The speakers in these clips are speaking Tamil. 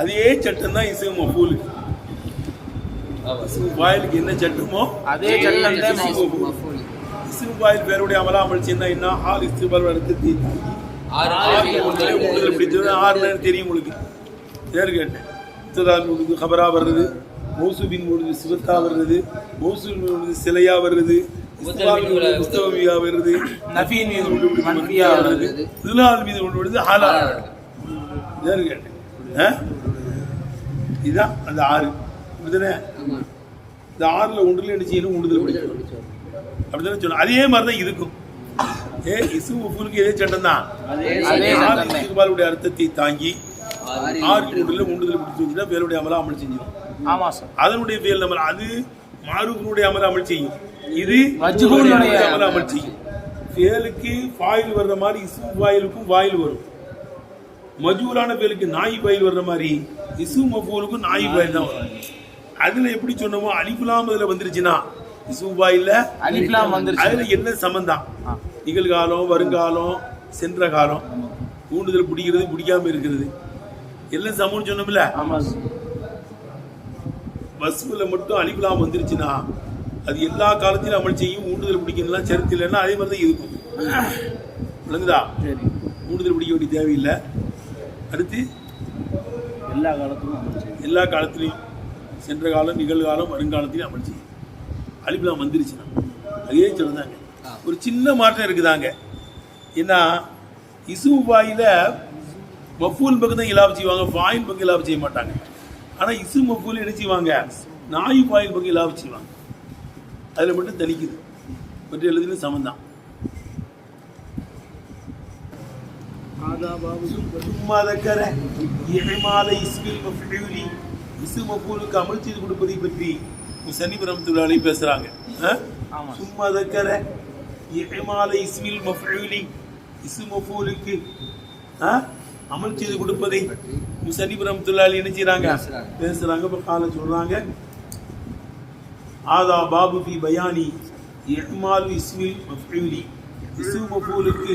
அதே சட்டம் தான் இசு மஃபூலுக்கு இஸ்மு ஃபாயிலுக்கு என்ன சட்டமோ அதே சட்டம் தான் மஃபூல். இஸ்மு ஃபாயில் பேருடைய அமலா அமல் செய்யணும் என்ன? ஆறு ஒன்றிலே உங்களுக்கு பிடிச்சது ஆறு தெரியும் உங்களுக்கு. பேர் கேட்டேன். உங்களுக்கு வர்றது மௌசூபின் சிவத்தா வர்றது மௌசூபின் சிலையா வருது பொழுது முஸ்தவமியா வருது நஃபீன் மீது மன்ஃபியா வருது இதுலால் மீது விடுது ஆலா பேர் கேட்டேன்? இதுதான் அந்த ஆறு. இப்படிதானே இந்த ஆறுல ஒன்றுல என்ன செய்யணும்? உண்டுதல் பிடிக்கணும் அப்படிதானே சொல்லணும் அதே மாதிரி தான் இருக்கும் ஏ இசு உப்புலுக்கு இதே சட்டம் தான் அதே ஆறு அர்த்தத்தை தாங்கி ஆறு ஒன்றுல உண்டுதல் பிடிச்சு வச்சுட்டா பேருடைய அமலா அமல் செஞ்சிடும். ஆமா சார். அதனுடைய பேர் அமல் அது மாரூஃபினுடைய அமல் அமல் செய்யும். இது அமல் அமல் செய்யும். பேலுக்கு ஃபாயில் வர்ற மாதிரி இஸ்மு ஃபாயிலுக்கும் வாயில் வரும். மஜூரான பேலுக்கு நாய் பாயில் வர்ற மாதிரி இசு மஃபூலுக்கும் நாய் பாயில் தான் வரும். அதுல எப்படி சொன்னோமோ அலிஃபுலாம் அதுல வந்துருச்சுன்னா இசு பாயில்ல அலிஃப்லாம் வந்துருச்சு. அதுல என்ன சம்பந்தம் நிகழ்காலம் வருங்காலம் சென்ற காலம் ஊண்டுதல் பிடிக்கிறது பிடிக்காம இருக்கிறது. எல்லாம் சமம்னு சொன்னோம்ல? பஸ்ல மட்டும் அலிஃபுலாம் வந்துருச்சுன்னா அது எல்லா காலத்திலும் அமல் செய்யும் ஊண்டுதல் பிடிக்கிறதுலாம் சரித்து இல்லைன்னா அதே மாதிரி தான் இருக்கும். விளங்குதா? சரி. ஊண்டுதல் பிடிக்க வேண்டிய தேவையில்லை. அடுத்து? எல்லா காலத்துக்கும் அமல் செய்யும். எல்லா காலத்திலையும் சென்ற காலம் நிகழ்காலம் வருங்காலத்திலையும் அமல் செய்யும் அலிப்லாம் வந்துருச்சுன்னா. அதே சொல்லுதாங்க ஒரு சின்ன மாற்றம் இருக்குதாங்க. ஏன்னா இசு வாயில மஃபூல் பக்கம் தான் இலாப் செய்வாங்க ஃபாயில் பக்கம் இலாப் செய்ய மாட்டாங்க. ஆனால் இசு மஃபூல் என்ன செய்வாங்க? நாய் ஃபாயில் பக்கம் இலாப் செய்வாங்க. அதில் மட்டும் தனிக்குது மற்ற எழுதுன்னு சமந்தான் சும்மா தக்கர இழைமால இஸ்மில் மஃபூலி இசு மஃபூலுக்கு அமல் செய்து கொடுப்பதை பற்றி சனி பிரமத்துள்ளாலே பேசுறாங்க ஆ? ஆமா. சும்மா தக்கர இழைமால இஸ்மில் மஃபூலி இசு மஃபூலுக்கு ஆ? அமல் செய்து கொடுப்பதை சனி பிரமத்துள்ளாலே என்ன செய்றாங்க பேசுறாங்க இப்ப கால சொல்றாங்க ஆதா பாபு பி பயானி இஹ்மால் இஸ்மில் மஃபூலி இசு மஃபூலுக்கு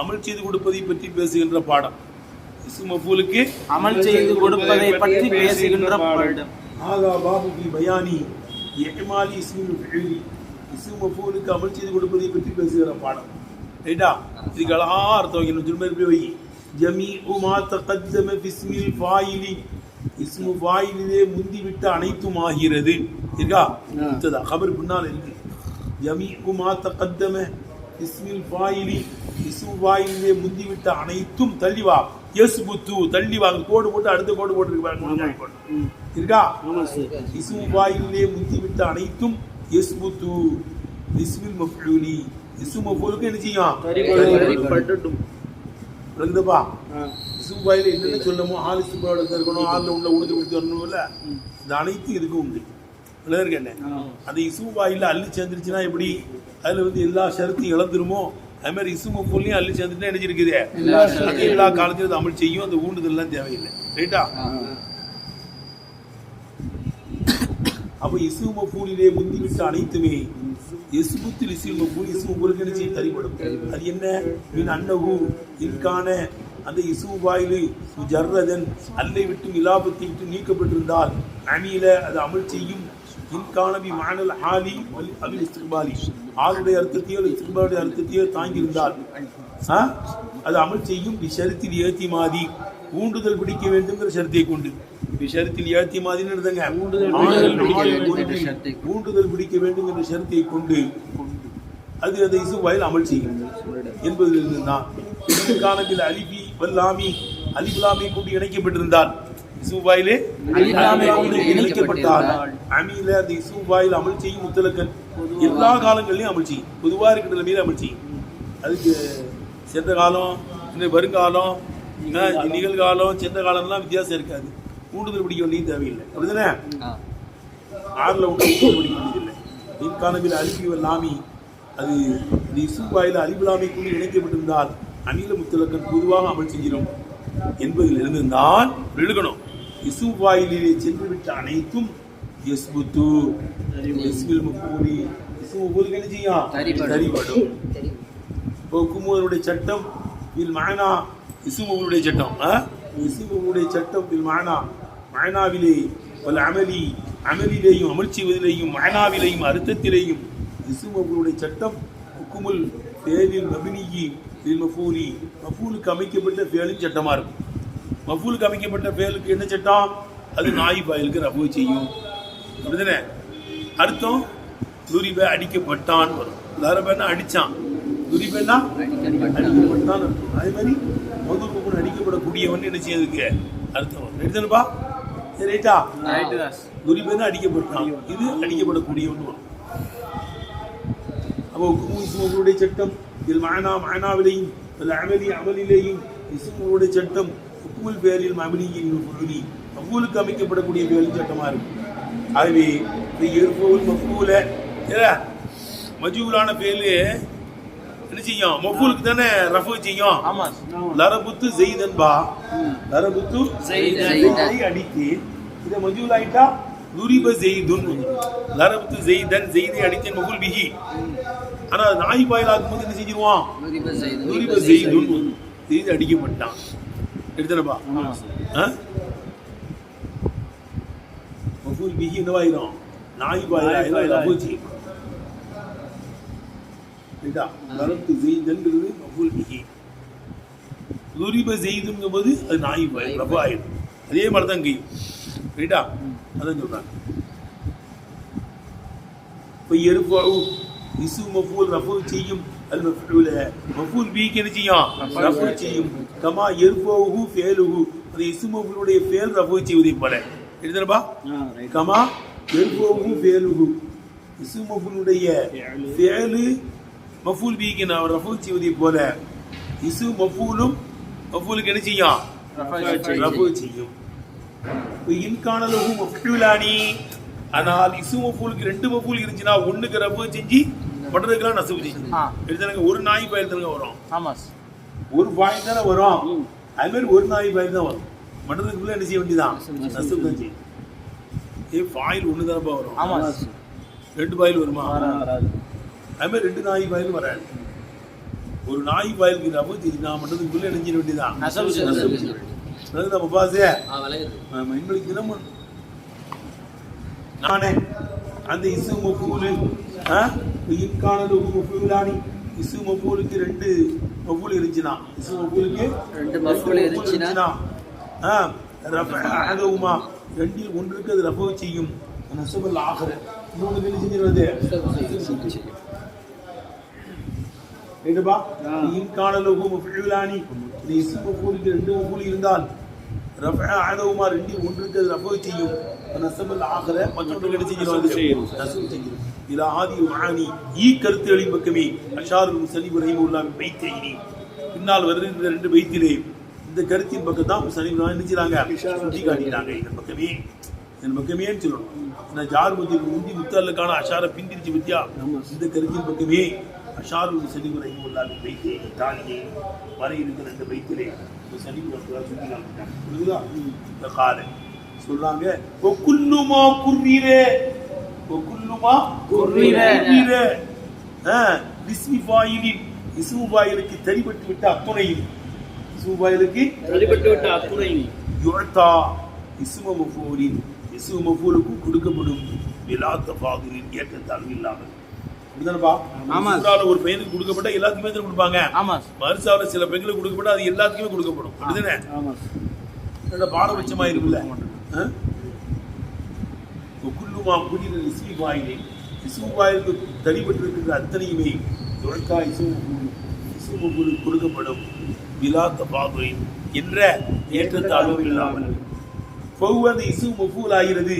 அமல் செய்து கொடுப்பதை பற்றி பேசுகின்ற பாடம். இஸ்மு மஃபூலுக்கு அமல் செய்து கொடுப்பதை பற்றி பேசுகின்ற பாடம். ஆதா பாபு ஃபி பயானி மஃபூலி இஸ்மு மஃபூலுக்கு அமல் செய்து கொடுப்பதை பற்றி பேசுகிற பாடம். ரைட்டா? இதுக்கு அழகா அர்த்தம் வைக்கணும். திரும்ப போய் ஜமீ உமா தகத்தம பிஸ்மில் ஃபாயிலி. இஸ்மு ஃபாயிலிலே முந்திவிட்ட அனைத்தும் ஆகிறது இருக்கா முத்ததா? கபர் பின்னால் இருக்கு. ஜமீ உமா தகத்தம இஸ்மில் ஃபாயிலி. ஃபாயிலிலே முந்திவிட்ட அனைத்தும் தள்ளிவா. யஸ்புத்து தள்ளி வாங்க கோடு போட்டு அடுத்த கோடு போட்டு பாருங்க இருக்கா? ஃபாயிலிலே முந்திவிட்ட அனைத்தும் யஸ்புத்து இஸ்மில் மஃபூலி இஸ்மு மஃபூலுக்கு என்ன செய்யும்? விளங்குதப்பா இசுபாயில் என்னென்ன சொல்லணுமோ ஆள் இசுபாவோட இருக்கணும் ஆளில் உள்ள உழுது கொடுத்து வரணும்ல. இந்த அனைத்தும் இதுக்கும் உண்டு. என்ன? அந்த இசுபாயில் அள்ளி சேர்ந்துருச்சுன்னா எப்படி? அதில் வந்து எல்லா ஷரத்தையும் இழந்துருமோ? அது மாதிரி இசும போலையும் அள்ளி சேர்ந்துட்டு என்ன இருக்குது அது எல்லா காலத்திலும் அமல் செய்யும். அந்த ஊண்டுதல்லாம் தேவையில்லை. ரைட்டா? அப்போ இசும பூலிலே முந்திவிட்ட அனைத்துமே எஸ்புத்தில் இசும பூல் இசும பூலுக்கு என்ன செய்ய தரிபடும். அது என்ன? மீன் அன்னகு இன்கான அந்த இசும வாயிலு ஜர்ரதன் அல்லை விட்டு இலாபத்தை விட்டு நீக்கப்பட்டிருந்தால் அணியில அது அமல் செய்யும். இன்கானபி மானல் ஆலி அபில் இஸ்திக்பாலி. ஆளுடைய அர்த்தத்தையோ இல்லை இஸ்திக்பாலுடைய அர்த்தத்தையோ தாங்கியிருந்தால்? அது அமல் செய்யும். ஷரத்தில் ஏத்தி மாதி. ஊண்டுதல் பிடிக்க வேண்டும்ங்கிற ஷரத்தை கொண்டு. ஷரத்தில் ஏத்தி மாதின்னு இருந்தங்க ஊண்டுதல் பிடிக்க வேண்டும் என்ற ஷரத்தை கொண்டு. அது அந்த இசு வயல் அமல் செய்யும். என்பதிலிருந்து தான். காலத்தில் அலிபி வல்லாமி அலிபுலாமி கொண்டு இணைக்கப்பட்டிருந்தால் இசு வாயிலே அலிஃபுலாமை கொண்டு இணைக்கப்பட்டால் அமீல அந்த இசு வாயில் அமல் செய்யும் முத்தலக்கன். எல்லா காலங்களிலும் அமல் செய்யும். பொதுவா இருக்கிற நிலைமையில அமல் செய்யும். அதுக்கு சென்ற காலம் இந்த வருங்காலம் நிகழ்காலம் சென்ற காலம்லாம் வித்தியாசம் இருக்காது. கூடுதல் பிடிக்க வேண்டியது தேவையில்லை. அப்படிதானே? ஆறில் ஒன்று பிடிக்க வேண்டியதில்லை மின்கானவில் அலிபி லாமி. அது அது இசுபாயில் அலிபுலாமிக்குள் இணைக்கப்பட்டிருந்தால் அணில முத்தலக்கன் பொதுவாக அமல் செஞ்சிடும் என்பதில் இருந்துதான் எழுகணும் இசுபாயிலே சென்று விட்ட அனைத்தும் எஸ்புத்து எஸ்பில் முக்கூலி இசு முக்கூலுக்கு என்ன செய்யும் தரிபடும். இப்போ குமுவருடைய சட்டம் வில் மானா சட்டம் ஆ? இசுமுடைய சட்டம் பில் மானா மானாவிலே வல் அமலி அமலிலேயும் அமல் செய்வதிலேயும் மானாவிலேயும் அர்த்தத்திலேயும் சட்டம் ஹுக்குமுல் பேரில் மபினியி இல் மஃபூலி. மஃபூலுக்கு அமைக்கப்பட்ட பேலின் சட்டமா இருக்கும். மஃபூலுக்கு அமைக்கப்பட்ட பேலுக்கு என்ன சட்டம்? அது நாய் பாயலுக்கு ரபு செய்யும். அப்படிதானே அர்த்தம் துரிப அடிக்கப்பட்டான் வரும். லரபன்னா அடிச்சான். துரிபன்னா அடிக்கப்பட்டான் அர்த்தம். அதே மாதிரி மதுருக்கு அடிக்கப்படக்கூடியவன் என்ன செய்யறதுக்கு அர்த்தம் எடுத்தனுப்பா ரைட்டா துரிபன்னா அடிக்கப்பட்டான். இது அடிக்கப்படக்கூடியவன் வரும். அப்போ இஸ்முடைய சட்டம் இதில் மானா மானாவிலையும் இதில் அமலி அமலிலேயும் இஸ்முடைய சட்டம் உப்புல் பேரில் அமலியின் பொருளி மஃபூலுக்கு அமைக்கப்படக்கூடிய பேரில் சட்டமா இருக்கும் ஆகவே இந்த இருப்பவல் மஃபூல மஜூலான பேரு என்ன செய்யும்? மஃபூலுக்கு தானே ரஃபு செய்யும்? ஆமா லரபுத்து ஜெய்தன்பா? லரபுத்து அடித்து இதை மஜூல் ஆயிட்டா? துரிப ஜெய்துன். லரபுத்து ஜெய்தன் ஜெய்தை அடித்தேன் மகுல் பிஹி. ஆனா அது நாய் பாயில் ஆக்கும்போது என்ன செஞ்சிருவான்? துரிப ஜெய்துன். செய்து அடிக்கப்பட்டான். எடுத்தனப்பா மகுல் பிஹி என்னவாயிரும் நாய் பாயில் ஆயிரும் ரபு செய்யும். ரைட்டா லரபுத்து ஜெய்தன்ங்கிறது மகுல் பிஹி. துரிப செய்துங்கும் போது அது நாய் பயம் ரபு ஆயிடும் அதே மாதிரி தான் இங்கேயும். ரைட்டா அதான் சொல்றாங்க. இப்போ எருஃபாவு இசு மஃபூல் ரஃபு செய்யும் அல் மஃபூல மஃபூல் பிக்கு என்ன செய்யும் ரஃபு செய்யும் கமா எருஃபாவு ஃபேலுஹு அது மஃபூலுடைய ஃபேல் ரஃபு செய்வதை போல எழுதுறப்பா கமா எருஃபாவு ஃபேலுஹு இசு மஃபூலுடைய ஃபேலு மஃபூல் பிக்கு நான் ரஃபு செய்வதை போல இசு மஃபூலும் மஃபூலுக்கு என்ன செய்யும்? ரஃபு செய்யும். இப்போ இன்கானலகு மஃபூலானி ஆனால் இசு மஃபூலுக்கு ரெண்டு மஃபூல் இருந்துச்சுன்னா ஒண்ணுக்கு ரஃபு செஞ்சு செய்யும் ஆ. எடுத்தாங்க ஒரு நாய் பயிர் தானே வரும். ஆமா ஒரு பாயிண்ட் தானே வரும். அது மாதிரி ஒரு நாய் பயிர் தான் வரும். மண்டலத்துக்குள்ள என்ன செய்ய வேண்டியதான் நசுவு தான் செய்யும் ஏ பாயில் ஒன்று தானப்பா வரும். ஆமா ரெண்டு பாயில் வருமா? அது மாதிரி ரெண்டு நாய் பாயில் வராது. ஒரு நாய் பாயிலுக்கு ரஃபு செஞ்சு நான் மண்டலத்துக்குள்ள என்ன செய்ய வேண்டியதான். அதாவது நம்ம பாசே. விளங்குது எங்களுக்கு தினம் நானே அந்த இசு மஃபூலு இன்கானது மஃபூலானி இசு மஃபூலுக்கு ரெண்டு மஃபூல் இருந்துச்சுனா. இசு மஃபூலுக்கு ரெண்டு மஃபூல் இருந்துச்சுன்னா? ஆ ரஃபஅஹதுமா ரெண்டில் ஒன்றுக்கு அது ரஃபு செய்யும். நசபல் ஆகிற இன்னொன்று என்ன செஞ்சிருவது ரைட்டுப்பா இன்கானலகு மஃபூலானி இந்த இசு மஃபூலுக்கு ரெண்டு மஃபூல் இருந்தால் ரஃபஅஹதுமா ரெண்டில் ஒன்றுக்கு அது ரஃபு செய்யும். நசபல் ஆகிற மற்றொன்று என்ன செய்யும். இலா ஆதி மானி ஈ கருத்துகளின் பக்கமே அஷாருல் முசலிம் ரஹிமுல்லாஹ் பைத்தைனி பின்னால் வருகின்ற ரெண்டு வைத்திலே இந்த கருத்தின் பக்கம் தான் முசலிம் என்ன செய்றாங்க? சுட்டி காட்டிட்டாங்க இதன் பக்கமே. இதன் பக்கமேன்னு சொல்லணும். நான் ஜார் முத்தி முந்தி முத்தல்லுக்கான அஷாரை பிந்திரிச்சு பத்தியா? இந்த கருத்தின் பக்கமே அஷாருல் முசலிம் ரஹிமுல்லாஹ் பைத்தே தானியே வர இருக்கிற ரெண்டு வைத்திலே முசலிம் ரஹிமுல்லாஹ் சுட்டி காட்டிட்டாங்க புரியுதா? இந்த சொல்றாங்க ஒக்குல்லுமா ஒக்குல்லுமா பிஸ்மி ஃபாயிலின் இஸ்மு ஃபாயிலுக்கு தரிபட்டு விட்ட அத்துணையும் ஃபாயிலுக்கு வெளிப்பட்டு விட்ட அத்துணை யுஅத்தா இஸ்ம மஃபூலின் இஸ்மு மஃபூலுக்கு கொடுக்கப்படும் விலா தஃபாதுலின் ஏற்றத்தாழ்வு இல்லாமல். அப்படிதானப்பா ஆமா. சூறால ஒரு பையனுக்கு கொடுக்கப்பட்ட எல்லாத்துக்குமே தான் கொடுப்பாங்க. ஆமா மருசாவில் சில பெண்களுக்கு கொடுக்கப்பட்ட அது எல்லாத்துக்குமே கொடுக்கப்படும். அப்படிதானே பாரபட்சமா இருக்குல்ல? குல்லுமா குடிர இசு வாயிலே இசு வாயிலுக்கு தனிப்பட்டிருக்கிற அத்தனையுமே துறக்கா இசு இசுமுகுலு கொடுக்கப்படும் விலா தபாதுரின் என்ற ஏற்றத்தாழ்வு இல்லாமல். பகுவந்த இசு மஃபூல் ஆகிறது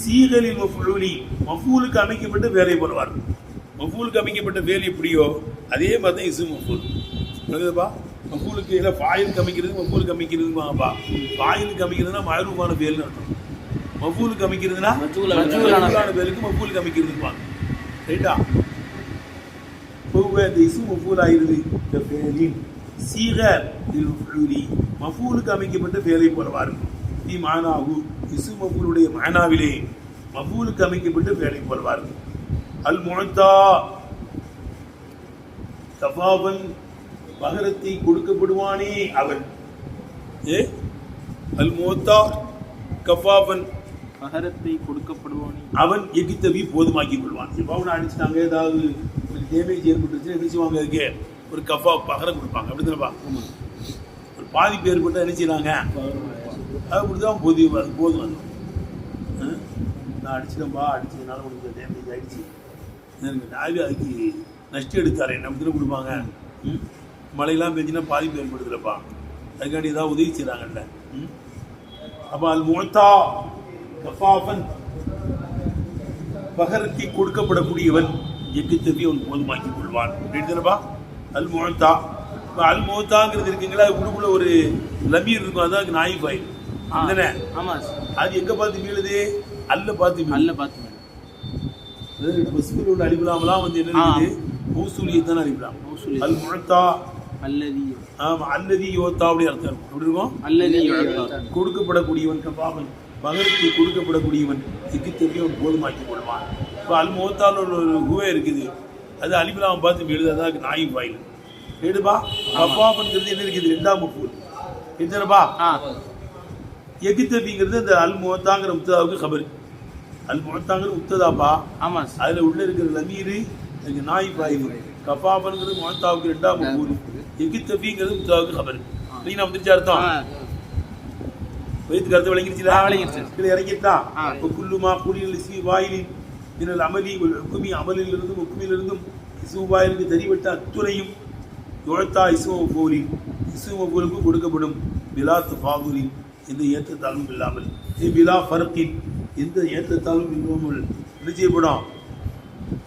சீகலில் மஃபூலி மஃபூலுக்கு அமைக்கப்பட்ட வேலை போடுவார் மஃபூலுக்கு அமைக்கப்பட்ட வேலை எப்படியோ அதே மாதிரி தான் இசு மஃபூல். புரியுதுப்பா மஃபூலுக்கு இல்லை ஃபாயிலுக்கு அமைக்கிறது மஃபூலுக்கு அமைக்கிறதுமாப்பா ஃபாயிலுக்கு அமைக்கிறதுனா மயரூபான வேல்னு அர்த்தம். மஃபூலுக்கு அமைக்கிறதுனா வேலுக்கு. மஃபூலுக்கு அமைக்கிறதுமா ரைட்டா இந்த இசு மஃபூல் ஆகிறது இந்த ஃபேலின் சீக மஃபூலி மஃபூலுக்கு அமைக்கப்பட்ட ஃபேலை போலவா இருக்கும் தி மானாகு இசு மஃபூலுடைய மானாவிலே மஃபூலுக்கு அமைக்கப்பட்ட ஃபேலை போலவா இருக்கும் அல் முஅத்தா கஃபாவன் பகரத்தை கொடுக்கப்படுவானே அவன். ஏ? அல் மூத்தா கஃபாஃபன் பகரத்தை கொடுக்கப்படுவானே அவன் எகித்தவி போதுமாக்கிக் கொள்வான். இப்போ அவனை அடிச்சுட்டாங்க ஏதாவது ஒரு டேமேஜ் ஏற்பட்டுருச்சு என்ன செய்வாங்க அதுக்கு ஒரு கஃபா பகரம் கொடுப்பாங்க. அப்படி தானேப்பா ஒரு பாதிப்பு ஏற்பட்டு என்ன செய்றாங்க? அது கொடுத்து அவன் போதி அது போதும் அது? நான் அடிச்சிட்டேன்பா அடிச்சதுனால உனக்கு டேமேஜ் ஆயிடுச்சு. எனக்கு நாவி அதுக்கு நஷ்டம் எடுத்தாரேன் என்ன அப்படி கொடுப்பாங்க? மழையெல்லாம் பெஞ்சுன்னா பாதிப்பு ஏற்படுதுலப்பா அதுக்காண்டி ஏதாவது உதவி செய்கிறாங்கல்ல ம்? அப்போ அல் முகத்தா கஃபாஃபன் பகரத்தை கொடுக்கப்படக்கூடியவன் எக்குத்தவி அவன் போதுமாக்கிக் கொள்வான். அப்படின்றப்பா அல் முகத்தா இப்போ அல் முகத்தாங்கிறது இருக்குங்களா? அது உள்ளுக்குள்ள ஒரு லமீர் இருக்கும் அதான் நாய் பாய் தானே ஆமா சார் அது எங்க பார்த்து வீழுது அல்ல பார்த்து நல்ல பார்த்து பஸ்மில் உள்ள அடிபலாமலாம் வந்து என்ன மூசூலியை தான் அடிபலாம் மௌசூலி. அல் முகத்தா அல்லதி. ஆமா அல்லதி யோத்தா அப்படி அர்த்தம் எப்படி இருக்கும்? அல்லதி. கொடுக்கப்படக்கூடியவன் கபாவன் பகருக்கு கொடுக்கப்படக்கூடியவன் இதுக்கு தெரியும் போதுமாக்கி கொள்வான் இப்போ அல் முகத்தால் ஒரு குவை இருக்குது. அது அலிபிலாம் பார்த்து எழுதாதான் நாய் வாயில். எடுப்பா கபாபன்கிறது என்ன இருக்குது? ரெண்டாம் மஃபூல் என்னப்பா எகித்தபிங்கிறது இந்த அல் முகத்தாங்கிற முத்ததாவுக்கு கபர். அல் முகத்தாங்கிற முத்ததாப்பா. ஆமா. சார் அதுல உள்ள இருக்கிற லமீரு அதுக்கு நாய் பாயுது கபாபன்கிறது முகத்தாவுக்கு ரெண்டாம் மஃபூல் எகித்தபிங்கிறது முத்ததாவுக்கு கபர். நீ நான் வந்துருச்சு அர்த்தம்? அர்த்தம் விளங்கிருச்சுல ஆ, விளங்கிருச்சு. கீழே இறங்கிட்டா? ஆ. இப்போ குல்லுமா கூலியில் இஸ்மி வாயிலின் இதனால் அமலி உக்குமி அமலிலிருந்தும் உக்குமிலிருந்தும் இசுமு வாயிலுக்கு தெரிவிட்ட அத்துணையும் யுழத்தா இசும போலி இசும போலுக்கு கொடுக்கப்படும் பிலா துஃபாகுலின் எந்த ஏற்றத்தாலும் இல்லாமல். பிலா ஃபரத்தின் எந்த ஏற்றத்தாலும் இல்லாமல் என்ன செய்யப்படும்?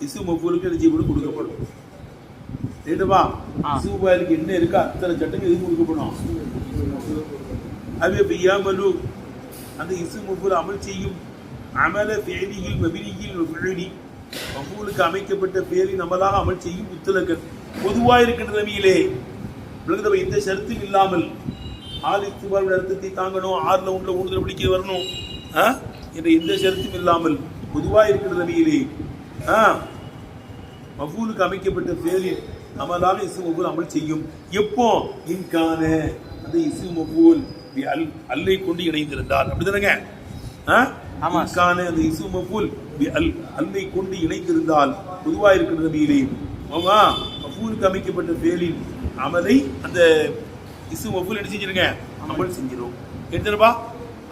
இசும போலுக்கு என்ன செய்யப்படும்? கொடுக்கப்படும். இசுமு வாயிலுக்கு என்ன இருக்கோ அத்தனை சட்டங்கள் எது கொடுக்கப்படும். அது பியாமலு அந்த இசு அமல் செய்யும். அமல ஃபேலியில் மபினியில் ஃபிழலி மஃபூலுக்கு அமைக்கப்பட்ட பேரி அமலாக அமல் செய்யும் முத்தலகன். பொதுவாக இருக்கின்ற நிலைமையிலே விளங்குதவை எந்த ஷரத்தும் இல்லாமல். ஆள் இஸ்திபாருடைய அர்த்தத்தை தாங்கணும். ஆறில் உள்ள ஊடுதல் பிடிக்க வரணும். ஆ? என்ற எந்த ஷரத்தும் இல்லாமல் பொதுவாக இருக்கின்ற நிலைமையிலே ஆ? மஃபூலுக்கு அமைக்கப்பட்ட பேரில் அமலாக இசு மஃபூல் அமல் செய்யும். எப்போ? இன்கான. அந்த இசு மஃபூல் அல் அல்லை கொண்டு இணைந்திருந்தால் அப்படிதானங்க? ஆ? ஆமா. இன்கான அந்த இசு மஃபூல் பி அல் அல்லை கொண்டு இணைந்திருந்தால் பொதுவாக இருக்கிற நிலையிலே ஆமா. மஃபூலுக்கு அமைக்கப்பட்ட ஃபேலில் அமலை அந்த இசு மஃபூல் என்ன செஞ்சிருங்க? அமல் செஞ்சிடும் எடுத்துருப்பா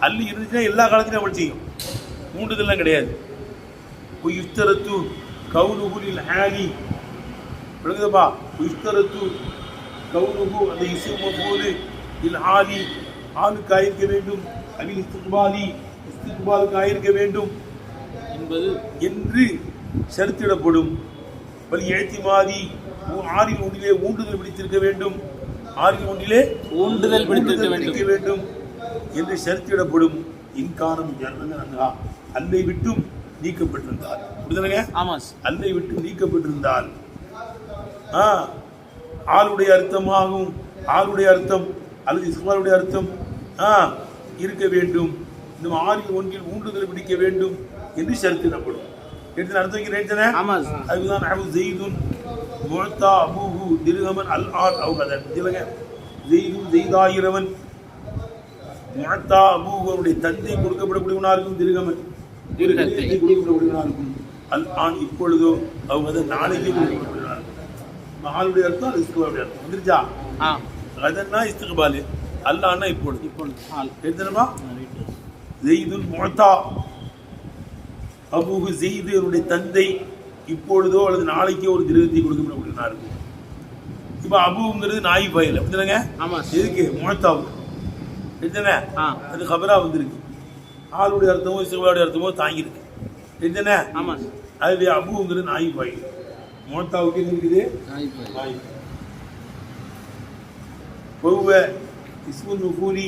அல்லு இருந்துச்சுன்னா எல்லா காலத்திலும் அமல் செய்யும். மூன்றுதெல்லாம் கிடையாது. யுஸ்தரத்து கவுனுகுலில் ஆலி விளங்குதப்பா. யுஸ்தரத்து கவுனுகு அந்த இசும போது இல் ஆலி ஆளுக்கு ஆயிருக்க வேண்டும். அவில் இஸ்திக்பாலி இஸ்திக்பாலுக்கு ஆயிருக்க வேண்டும் என்பது என்று செலுத்திடப்படும் வலி எழுத்திமாதி ஆறில் ஒன்றிலே ஊண்டுதல் பிடித்திருக்க வேண்டும். ஆறில் ஒன்றிலே ஊண்டுதல் பிடித்திருக்க வேண்டும். என்று செலுத்திடப்படும் இன்கானம் ஜன்னதா அல்லை விட்டும் நீக்கப்பட்டிருந்தார். புரிதலங்க ஆமா அல்லை விட்டு நீக்கப்பட்டிருந்தால். ஆளுடைய அர்த்தமாகும். ஆளுடைய அர்த்தம் அல்லது இஸ்மாருடைய அர்த்தம். இருக்க வேண்டும். இந்த ஆறில் ஒன்றில் ஊண்டுதல் பிடிக்க வேண்டும் என்று செலுத்திடப்படும் எடுத்து அர்த்தம் வைக்கிறேன் ஆமா. சார் அதுதான் அபு ஜெய்துன். முழ்த்தா அபூஹு திருகமன் அல் ஆர். அவுகதன் இல்லைங்க. ஜெய்துன் ஜெய்தாயிரவன் முழ்த்தா அபூஹு அவருடைய தந்தை கொடுக்கப்படக்கூடியவனா இருக்கும் திருகமன் திருகத்தை. இருக்கும் அல் ஆன் இப்பொழுதோ அவங்க நாளைக்கு கொடுக்கப்படக்கூடியவனா இருக்கும் ஆளுடைய அர்த்தம் அது அர்த்தம். வந்துருச்சா? அதன்னா இஸ்துகபாலு. அல்லான்னா இப்பொழுது. இப்பொழுது. தெரியுமா? ஜெய்துல் முகத்தா அபூகு ஜெய்து அவருடைய தந்தை இப்பொழுதோ அல்லது நாளைக்கோ ஒரு திரவியத்தை கொடுக்கப்பட முடியும் இருக்கும் இப்போ அபுங்கிறது நாய் பயில் அப்படிதானங்க ஆமாம் எதுக்கு? முகத்தாவுக்கு தெரிஞ்சனே அது கபரா வந்திருக்கு. ஆளுடைய அர்த்தமோ சிவாவுடைய அர்த்தமோ தாங்கியிருக்கு. தெரிஞ்சனே ஆமாம் அது அபுங்கிறது நாய் பயில் முகத்தாவுக்கு என்ன இருக்குது? நாய் பயில் பொதுவை இஸ்மு நுகூலி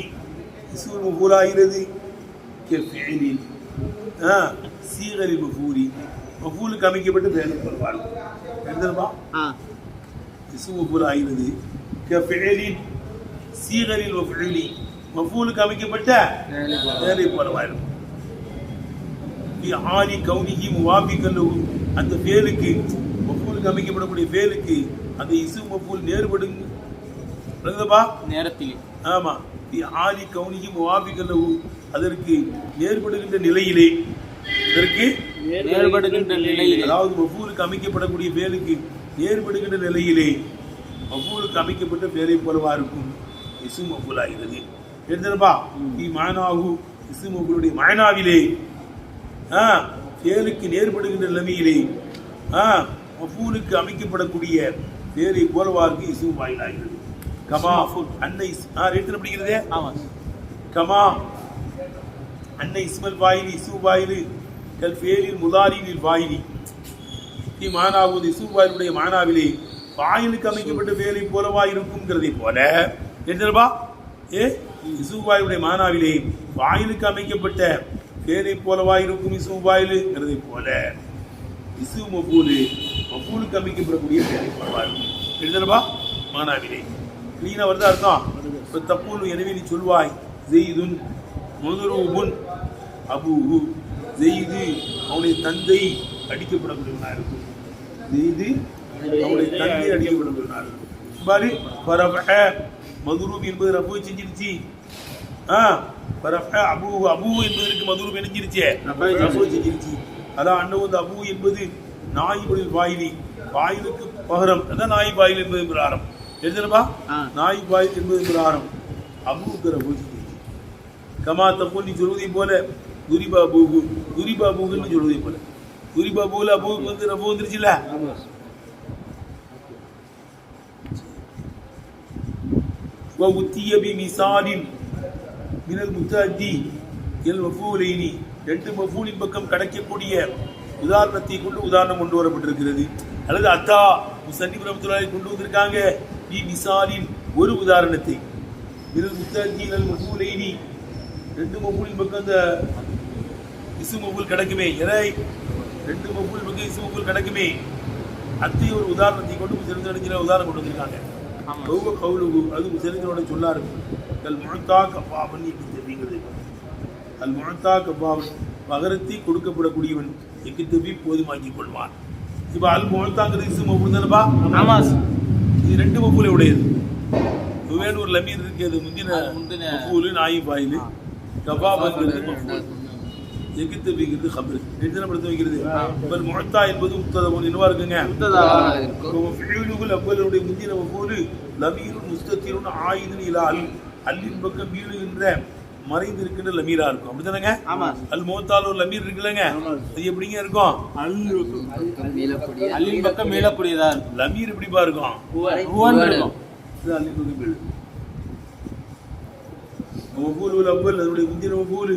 இஸ்மு நுகூலாகிறது கெஃபிலில் ஆ சீகரி மஃபூலி மஃபூலுக்கு அமைக்கப்பட்டு வேலை வருவாள் எழுதுமா இஸ்மு மஃபூல் ஆகிறது கெஃபிலில் சீகரில் மஃபூலி மஃபூலுக்கு அமைக்கப்பட்ட வேலை வருவாள் ஆலி கவுனிகி முவாபிக்கல்லவும் அந்த பேருக்கு மஃபூலுக்கு அமைக்கப்படக்கூடிய பேருக்கு அந்த இசு மஃபூல் நேர்படுங்க நேரத்திலே ஆமா. ஃபி ஆலி கௌனிகி முவாபிகல்லஹு அதற்கு நேர்படுகின்ற நிலையிலே அதற்கு நேர்படுகின்ற நிலையில். அதாவது மஃபூலுக்கு அமைக்கப்படக்கூடிய பேருக்கு நேர்படுகின்ற நிலையிலே மஃபூலுக்கு அமைக்கப்பட்ட பேரை போலவா இருக்கும்? இசு மஃபூல் ஆகிறது எழுதுறப்பா இ மானாகு இசு மஃபூலுடைய மானாவிலே ஆ பேருக்கு நேர்படுகின்ற நிலைமையிலே ஆ மஃபூலுக்கு அமைக்கப்படக்கூடிய பேரை போலவா இருக்கு? இசு வாயிலாகிறது கமா அன்னை ஆ எடுத்து படிக்கிறதே? ஆமா. கமா அன்னை இஸ்மல் வாயிலி இசு வாயிலி கல் ஃபேலில் முதாரிலில் வாயிலி. இ மானாவது இசு வாயிலுடைய மானாவிலே வாயிலுக்கு அமைக்கப்பட்ட வேலை போலவா இருக்கும்ங்கிறதை போல என்னப்பா ஏ இசு வாயிலுடைய மானாவிலே வாயிலுக்கு அமைக்கப்பட்ட வேலை போலவா இருக்கும் இசு வாயிலுங்கிறதை போல இசு மபூலு மபூலுக்கு அமைக்கப்படக்கூடிய வேலை போலவா இருக்கும். எழுதலப்பா மானாவிலே. கிளீனா வருதா அர்த்தம்? இப்போ தப்பூலு எனவே நீ சொல்வாய் ஜெய்துன் முதரூபுன் அபூஹு. ஜெய்து அவனுடைய தந்தை அடிக்கப்படக்கூடியவனா இருக்கும். ஜெய்து அவனுடைய தந்தை அடிக்கப்படக்கூடியவனா இருக்கும். பாரு பரப மதுரூப் என்பது ரப்பு செஞ்சிருச்சு. ஆ பரப அபூ அபூ என்பதற்கு மதுரூப் இணைஞ்சிருச்சே. ரப்பு செஞ்சிருச்சு. அதான் அண்ணன் வந்து அபூ என்பது நாய்களில் வாயிலி. வாயிலுக்கு பகரம். அதான் நாய் வாயில் என்பது பிரகாரம் எழுதுனப்பா நாய் பாய் என்பது பிரகாரம் அபூக்கரை பூஜிக்கு கமா தப்போலி சொல்வதை போல குரிபா பூகு குரிபா பூகுன்னு சொல்வதை போல. குரிபா பூல பூக்கு வந்து ரபு வந்துருச்சுல உத்திய பி மிசாலின் மினல் முத்தாஜி எல் வஃபூலைனி. ரெண்டு மஃபூலின் பக்கம் கிடைக்கக்கூடிய உதாரணத்தை கொண்டு உதாரணம் கொண்டு வரப்பட்டிருக்கிறது. அல்லது அத்தா முசன்னி பிரபுத்துலாவை கொண்டு வந்திருக்காங்க. பி மிசாலின் ஒரு உதாரணத்தை மினல் முத்தஜி அல் மஃபூலைனி ரெண்டு மஃபூலின் பக்கம் அந்த இசு மஃபூல் கிடைக்குமே எதை ரெண்டு மஃபூல் பக்கம் இசு மஃபூல் கிடைக்குமே அத்தை ஒரு உதாரணத்தை கொண்டு முசலிந்த உதாரணம் கொண்டு வந்திருக்காங்க. கௌவ கவுலுகு அது முசலிந்தனோட சொல்லா இருக்கு கல் முழத்தா கப்பாவன் என்று தெரியுங்கிறது அல் முழத்தா கப்பாவன் பகரத்தை கொடுக்கப்படக்கூடியவன் எக்கு தப்பி போதுமாக்கிக் கொள்வான் இப்போ அல் முழத்தாங்கிறது இசு மஃபூல் தானப்பா ஆமா இது ரெண்டு மஃபூலை உடையது. வேணும் ஒரு லமீர் இருக்கு அது முந்தின மஃபூலு நாயி பாயிலு கபாபங்கிறது எகித்து வைக்கிறது ஹபர் எத்தனை படுத்து வைக்கிறது. இப்போ முழத்தா என்பது முத்ததவன் என்னவா இருக்குங்க? அவ்வளுடைய முந்தின மஃபூலு லமீருன் முஸ்தத்திருன் ஆயுதன் இலா அல் அல்லின் பக்கம் வீழுகின்ற மறைந்திருக்கின்ற லமீரா இருக்கும். அப்படிதானங்க ஆமா. அல் மோத்தால் ஒரு லமீர் இருக்குல்லங்க. அது எப்படிங்க இருக்கும்? அல்லின் பக்கம் மீளக்கூடியதா இருக்கும். லமீர் எப்படிப்பா இருக்கும்? இருக்கும். இது அல்லின் பக்கம் வீழு மஃபூல் அவ்வல் அதனுடைய முந்தின மஃபூல்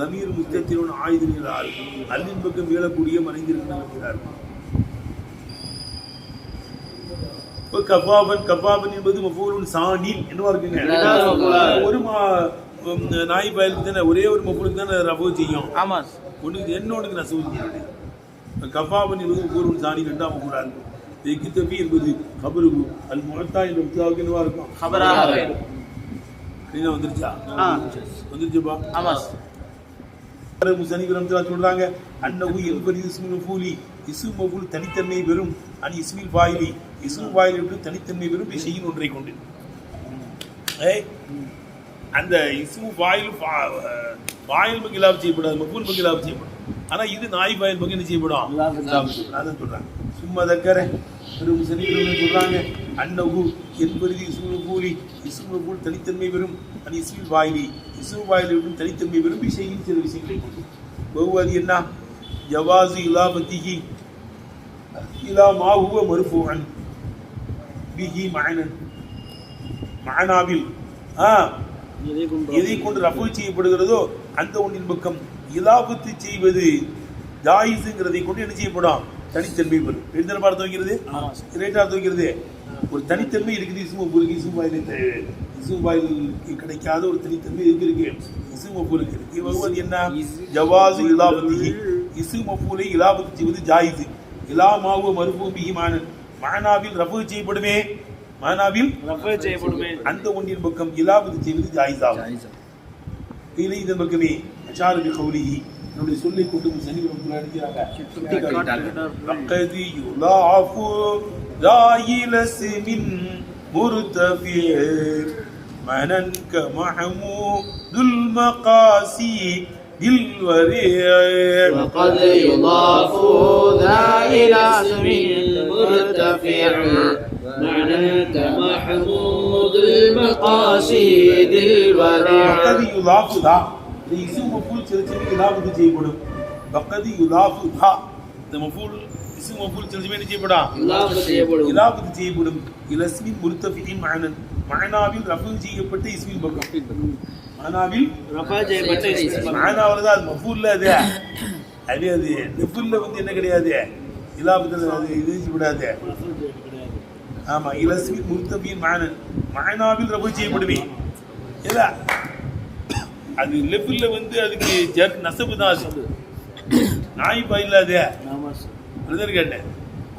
லமீர் முஸ்தத்திருன் ஆயுதன் இலா அல் அல்லின் பக்கம் வீழக்கூடிய மறைந்திருக்கின்ற லமீரா இருக்கும். கபாபன் கபாபன் என்பது மஃபூலுன் சானின் என்னவா இருக்குங்க. ஒரு மா நாய் பயலுக்கு தானே ஒரே ஒரு மஃபூலுக்கு தானே ரஃபு செய்யும். ஆமா. ஒண்ணுக்கு என்னோனுக்கு நான் சொல்லுகிறேன் கபாபன் என்பது மஃபூலுன் சானி ரெண்டாம் மஃபூலா இருக்கும் எக்கு தபி என்பது கபரு அல் முகத்தா என்ற முத்தாவுக்கு என்னவா இருக்கும்? கபராக என்ன வந்துருச்சா? வந்துருச்சுப்பா. ஆமா. முசனிபுரம் சொல்றாங்க அன்னகு என்பது இஸ்மு மஃபூலி இசு மஃபூல் தனித்தன்மை பெறும். அன் இஸ்மில் இஸ்மு வாயிலை விட்டு தனித்தன்மை பெறும். விஷயின் ஒன்றை கொண்டு. ஏய், அந்த இஸ்மு வாயில் வாயில் பக்கம் இலாபம் செய்யப்படாது மஃபூல் பக்கம் இலாபம் செய்யப்படும். ஆனா இது நாய் வாயில் பக்கம் என்ன செய்யப்படும்? அதான் சொல்றாங்க. சும்மா தக்கற. ஒரு முசனிபுரம் சொல்றாங்க. அன்னகு என்பது இஸ்மு மஃபூலி இஸ்மு மஃபூல் தனித்தன்மை பெறும். அன் இஸ்மில் வாயிலி இஸ்மு வாயிலை விட்டு தனித்தன்மை பெறும் விஷயின் சில விஷயங்களை கொண்டு பகுவது என்ன? ஜவாசு இலாபத்திகி இலா மா ஹுவ மர்ஃபூஅன். பிஹி மஅனன். மஅனாவில் ஆ எதை கொண்டு ரஃபு செய்யப்படுகிறதோ அந்த ஒன்றின் பக்கம் இலாபத்து செய்வது ஜாயிஸுங்கிறதை கொண்டு என்ன செய்யப்படும்? தனித்தன்மை பெறும். எழுந்தன பாடம் வைக்கிறது ரேட்டாக துவைக்கிறது. ஒரு தனித்தன்மை இருக்குது. இசுமபூருக்கு இசுமாயில் இசுமாயில் கிடைக்காத ஒரு தனித்தன்மை இருக்கு இருக்கு. இசுமபூருக்கு இருக்கு வருவது என்ன? ஜவாசு இலாபத்தி இசுமபூலை இலாபத்து செய்வது ஜாயிது இலாமாவு மறுபூமிகி மானன் மானாவில் ரஃபு செய்யப்படுமே. மானாவில் செய்யப்படுமே அந்த ஒன்றின் பக்கம் இலாபத்து செய்வது ஜாயிஸாகும் இதை இதன் பக்கமே அஷாருக்கு கௌலிஹி என்னுடைய சொல்லை கொண்டு சனி அடிக்கிறாங்க لقد يضاعف ذايل اسم مرتفع معنى كمحمود المقاصد الوريع وقد يضاف ذا إلى اسم مرتفع معنى كمحمود المقاصد الورع பக்கதி யுலாஃபு தா இந்த இசு மஃபூல் சில சில இலாபுக்கு செய்யப்படும் பக்கதி யுலாஃபு தா இந்த மஃபூல் இசு மஃபூல் சில சில என்ன செய்யப்படும் இல்லாம செய்யப்படும் இலாபுக்கு செய்யப்படும் இலஸ்மின் முர்த்தஃபியின் மஅனன் மஅனாவில் ரஃபு செய்யப்பட்ட இஸ்மின் பக்கம் மஅனாவில் ரஃபா செய்யப்பட்ட இஸ்மின் மஅனாவில் தான் அது மஃபூல்ல அது அது அது நெஃபுல்ல வந்து என்ன கிடையாது இலாபத்தில் அது இது செய்யக்கூடாது ஆமா இலஸ்மின் முர்த்தஃபியின் மஅனன் மஅனாவில் ரஃபு செய்யப்படுமே. இல்ல அது லெஃபில் வந்து அதுக்கு ஜர் நசபு தான் அது. நாய் சார் பிரதர் கேட்டேன்.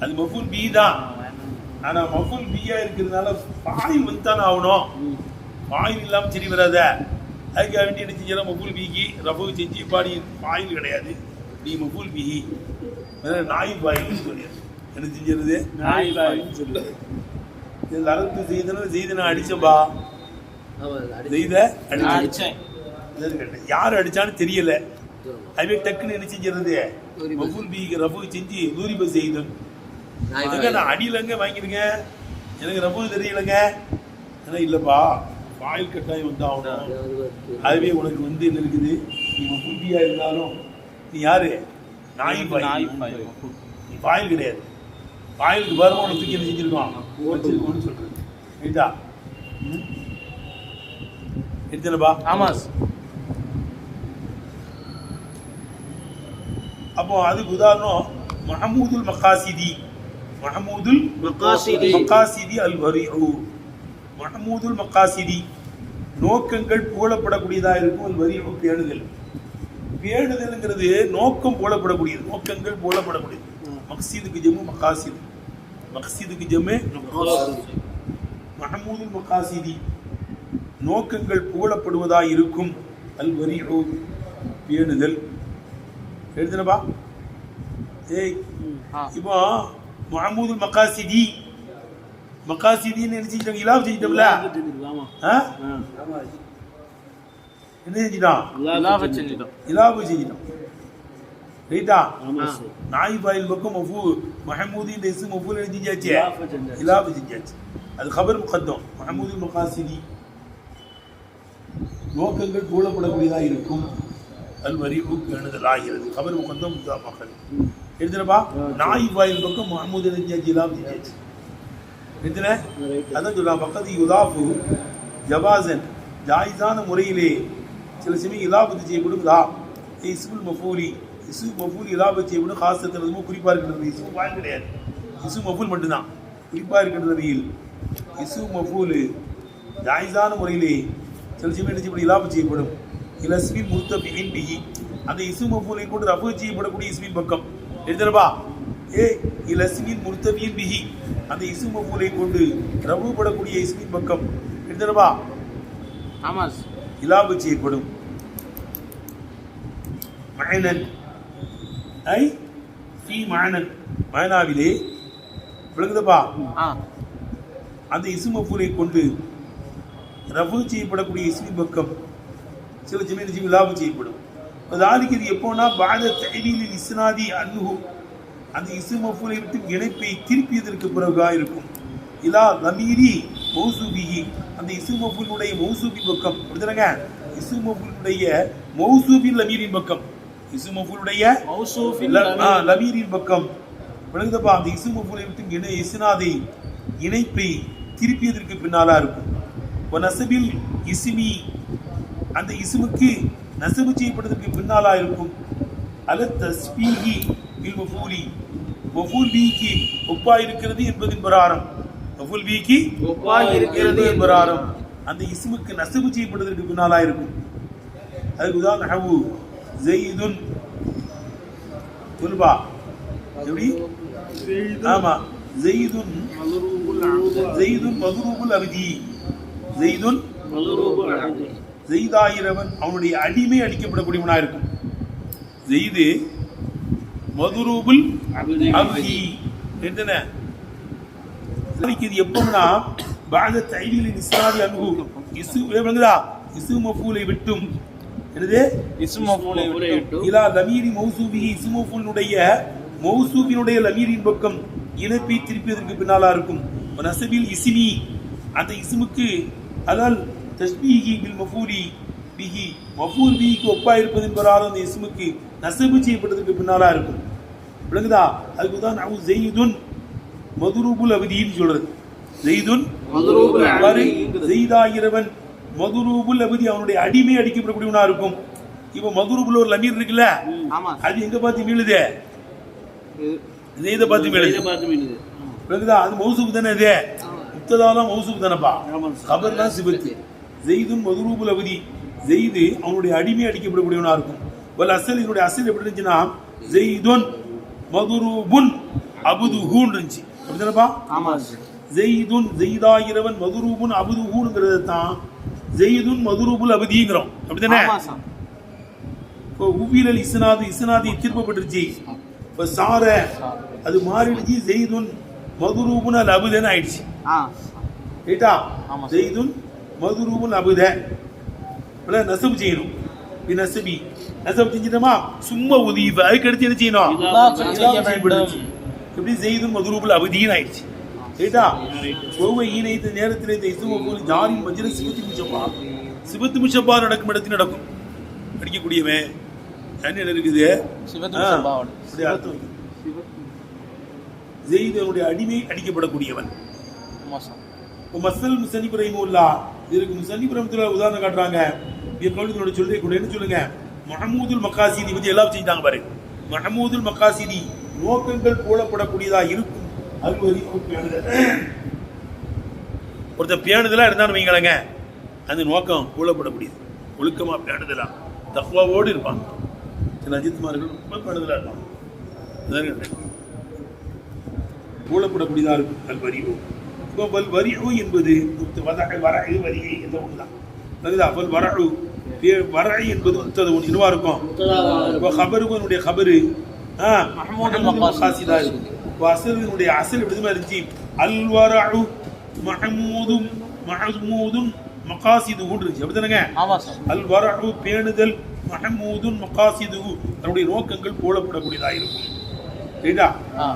அது மஃபூல் பி தான். ஆனா மஃபூல் பியா இருக்கிறதுனால பாயில் வந்து தானே ஆகணும். பாயில் இல்லாம சரி வராத. அதுக்காக வேண்டி என்ன செஞ்சாலும் மஃபூல் பிக்கு. ரஃபு செஞ்சு பாடி பாயில் கிடையாது. நீ மஃபூல் பி. நாய் பாயில் சொல்லியாது என்ன செஞ்சிருது? நாய் பாயின்னு சொல்லு. இதில் அறுத்து செய்தன அடிச்சம்பா செய்த நான் அடிச்சு அடிச்சேன் யார் அடிச்சான்னு தெரியல. அதுவே டக்குன்னு என்ன செஞ்சிருது? மஃபூல் பிக்கு ரஃபு செஞ்சு நூறிப செய்தன். அதுங்க நான் அடியிலங்க வாங்கிடுங்க எனக்கு ரொம்ப தெரியலங்க. ஏன்னா இல்லைப்பா. பாயில் கட்டாயம் வந்து ஆகணும். அதுவே உனக்கு வந்து என்ன இருக்குது? நீ புத்தியா இருந்தாலும் நீ யாரு? நாய் பாய் நாய் பாய் நீ பாயில் கிடையாது. பாயிலுக்கு பாருங்க உனக்கு தூக்கி என்ன செஞ்சிருக்கான்? வச்சிருக்கோம்னு சொல்றது ரைட்டா எடுத்தனப்பா ஆமா சார். அப்போ அதுக்கு உதாரணம் மஹமூதுல் மகாசிதி. மஹமூதுல் மக்காசிதி. மக்காசிதி அல் வரிஉ மஹமூதுல் மக்காசிதி நோக்கங்கள் புகழப்படக்கூடியதா இருக்கும் அல் வரிஉ பேணுதல். பேணுதல்ங்கிறது நோக்கம் புகழப்படக்கூடியது நோக்கங்கள் புகழப்படக்கூடியது. மக்சீதுக்கு ஜம்மு மக்காசிது மக்சீதுக்கு ஜம்மு மஹமூதுல் மக்காசிதி நோக்கங்கள் புகழப்படுவதா இருக்கும் அல் வரிஉ பேணுதல். எழுதுனப்பா ஏய் இப்போ மஹமூது மக்காசிதி மக்காசிதின்னு என்ன செஞ்சிட்டாங்க? இலாப் செஞ்சிட்டோம்ல? என்ன செஞ்சிட்டான்? இலாபு செஞ்சிட்டான் ரைட்டா ஆமா சார் நாய் பாயில் பக்கம் மஃபூ மஹமூதி இந்த இசு மஃபூல் என்ன செஞ்சாச்சு இலாப செஞ்சாச்சு. இலாபு செஞ்சாச்சு அது கபர் முகத்தம் மஹமூது மக்காசிதி நோக்கங்கள் கூடப்படக்கூடியதா இருக்கும் அல் வரி பேணுதல் ஆகிறது கபர் முகத்தம் முத்தாமக்கள் எழுதுனப்பா நாய் வாயில் பக்கம் மஹமூது என்ன செஞ்சாச்சு இலாபு செஞ்சாச்சு எழுதுன அதான் சொல்லலாம் பக்கத்து யுதாஃபு ஜவாசன் ஜாயிஸான முறையிலே சில சமயம் இலாபத்து செய்யப்படும் லா இஸ்முல் மஃபூலி இசு மஃபூல் இலாபத்து காசத்தில் ரொம்ப குறிப்பாக இருக்கிறது இசு வாய் கிடையாது. இசு மஃபூல் மட்டும்தான். குறிப்பாக இருக்கிறது நபியில் இசு மஃபூல் ஜாயிஸான முறையிலே சில சமயம் என்ன செய்யப்படும் இலாபத்து செய்யப்படும். இலஸ்மின் முர்த்தபின் பிஹி அந்த இசு மஃபூலை கொண்டு ரஃபு செய்யப்படக்கூடிய இஸ்மின் பக்கம். எழுதுறப்பா ஏ இலஸ்மின் முர்த்தபியின் பிஹி அந்த இசு மஃபூலை கொண்டு ரஃபு படக்கூடிய இஸ்மின் பக்கம். எழுதுறப்பா ஆமா சார். இலாபு செய்யப்படும். மயனன் ஐ ஃபி மயனன் மயனாவிலே விளங்குதப்பா. அந்த இசுமப்பூரை கொண்டு ரஃபு செய்யப்படக்கூடிய இஸ்மி பக்கம் சில சமயம் நிச்சயம் இலாபு செய்யப்படும். அதாலிக்கு இது எப்போனா பாத தைவீலில் இஸ்னாதி அன்னுகு அந்த இசுமஃபூலை விட்டு இணைப்பை திருப்பியதற்கு பிறகா இருக்கும். இலா லமீரி மௌசூபிஹி. அந்த இசுமஃபூலுடைய மௌசூபி பக்கம். புரிஞ்சுறங்க இசுமஃபூலுடைய மௌசூபின் லமீரின் பக்கம். இசுமஃபூலுடைய மௌசூஃபின் ல- ஆ, லமீர். லமீரின் பக்கம். விளங்குதப்பா அந்த இசுமஃபூலை விட்டு இணை இசுனாதை இணைப்பை திருப்பியதற்கு பின்னாலா இருக்கும். இப்போ நசபில் இசுமி அந்த இசுமுக்கு நசபு செய்யப்படுவதற்கு பின்னாலா இருக்கும். அல தஸ்பீஹி பில் மஃபூலி மஃபூல் பிக்கு ஒப்பா இருக்கிறது என்பதின் பிரகாரம். மஃபூல் பிக்கு ஒப்பாய் இருக்கிறது என்பதின் பிரகாரம். அந்த இஸ்முக்கு நசபு செய்யப்படுவதற்கு பின்னாலா இருக்கும். அதுக்கு உதாரணம் ஹவு ஜெயிதுன். சொல்லுபா எப்படி? ஆமா. ஜெயிதுன். ஜெயிதுன் மதுரூபுல் அபிதி. ஜெயிதுன் ஜெயிதாயிரவன். அவனுடைய அடிமை அடிக்கப்படக்கூடியவனா இருக்கும். ஜெயிது மதுரூபுல் அபிதி. என்ன இது எப்போம்னா பாத தைலில் இஸ்லாதி அனுகு இசு விளங்குதா இசு மஃபூலை விட்டும். என்னது? இஸ்மு மஃபூலை விட்டு இலா லமீரி மௌசூபிஹி இசு மஃபூலினுடைய மௌசூபினுடைய லமீரின் பக்கம் இணைப்பை திருப்பியதற்கு பின்னாலா இருக்கும். நசபில் இஸ்மி அந்த இஸ்முக்கு அதால் தஸ்பீஹி பில் மஃபூலி பிஹி மஃபூல் பிஹிக்கு ஒப்பா இருப்பதின் பிரகாரம் அந்த இஸ்முக்கு நசபு செய்யப்பட்டதற்கு பின்னாலா இருக்கும். விளங்குதா? அதுக்கு தான் நவு ஜெய்துன் மதுரூபுல் அவதின்னு சொல்றது. ஜெய்துன் மதுரூபுல். ஜெய்தாகிறவன் மதுரூபுல் அவதி அவனுடைய அடிமை அடிக்கப்படக்கூடியவனா இருக்கும். இப்போ மதுரூபுல் ஒரு லமீர் இருக்குல்ல? ஆமா. அது எங்க பார்த்து மீளுதே? இது- ஜெய்த பார்த்து மீளுது? இதை பார்த்து விளங்குதா அது மௌசூப் தானே இது? முத்ததாலாம் மௌசூப் தானப்பா? கபர்லாம் சிபத்து. ஜெய்துன் மதுரூபுல் அவதி ஜெய்து அவனுடைய அடிமை அடிக்கப்படக்கூடியவனா இருக்கும். வல் அசல் இதனுடைய அசல் எப்படி இருந்துச்சுன்னா ஜெய்துன் மதுரூபுன் அபுதுஹூன் இருந்துச்சு. அப்படிதானப்பா ஆமா ஜெய்துன் ஜெய்தாகிறவன் மதுரூபுன் அபுதுஹூனுங்கிறது தான் ஜெய்துன் மதுரூபுல் அபதிங்கிறோம். அப்படிதானே இப்போ உவியல் இஸ்னாது இஸ்னாதி திருப்பப்பட்டுருச்சு. இப்போ சார அது மாறிடுச்சு ஜெய்துன் மதுரூபுன் அல் அபுதன்னு ஆயிடுச்சு. ரைட்டா. ஜெய்துன் மதுரூபுன் அபுத. நசபு செய்யணும். நசபி நசபு செஞ்சிட்டோமா? சும்மா உதீஃப அதுக்கு அடுத்து என்ன செய்யணும். எப்படி ஜெய்துன் மதுரூபுல் அபதின்னு ஆயிடுச்சு. ரைட்டா ஒவ்வொரு ஈனை இந்த நேரத்தில் இந்த இசும போல் ஜாரின் மஜ்ஜில சிபத்து முஷப்பா சிபத்து முஷப்பா நடக்கும் இடத்தில் நடக்கும். அடிக்கக்கூடியவன் என்ன இருக்குது? சிவத்து. ஜெய்தனுடைய அடிமை அடிக்கப்படக்கூடியவன். மசல் முசனிப் ரஹிமுல்லா இதற்கு முசனிப் ரஹமத்துல்லா உதாரணம் காட்டுறாங்க. இது கவுலிகளோட சொல்லி கூட என்ன சொல்லுங்க? மஹமூதுல் மக்காசிதி பத்தி எல்லாம் செஞ்சாங்க பாரு. மஹமூதுல் மக்காசிதி நோக்கங்கள் போலப்படக்கூடியதா இருக்கும். அது ஒரு பேணுதல் ஒருத்தன் பேணுதலா இருந்தான்னு வைங்களேங்க அந்த நோக்கம் போலப்படக்கூடியது ஒழுக்கமா பேணுதலா தக்குவாவோடு இருப்பாங்க. சில அஜித்மார்கள் ரொம்ப பேணுதலா இருப்பாங்க. அதாங்க. மூலப்படக்கூடியதா இருக்கும். அல் வரிவு இப்போ வல் வரிவு என்பது முத்து வதக வரகு வரிகை என்ற ஒன்றுதான் அதுதான் வல் வரகு வரகு என்பது ஒன்று இருக்கும்? இப்போ ஹபருவனுடைய ஹபரு ஆ மக்காசி. மக்காசிதா இருக்கு அசலினுடைய அசல் தெரியுமா இருந்துச்சு. அல் வரகு மஹமூதும் மஹமூதும் மக்காசிது இருந்துச்சு. அப்படி தானேங்க ஆமா சார். அல் வரகு பேணுதல் மஹமூதுன் மக்காசிது தன்னுடைய நோக்கங்கள் போலப்படக்கூடியதா இருக்கும் ஆ.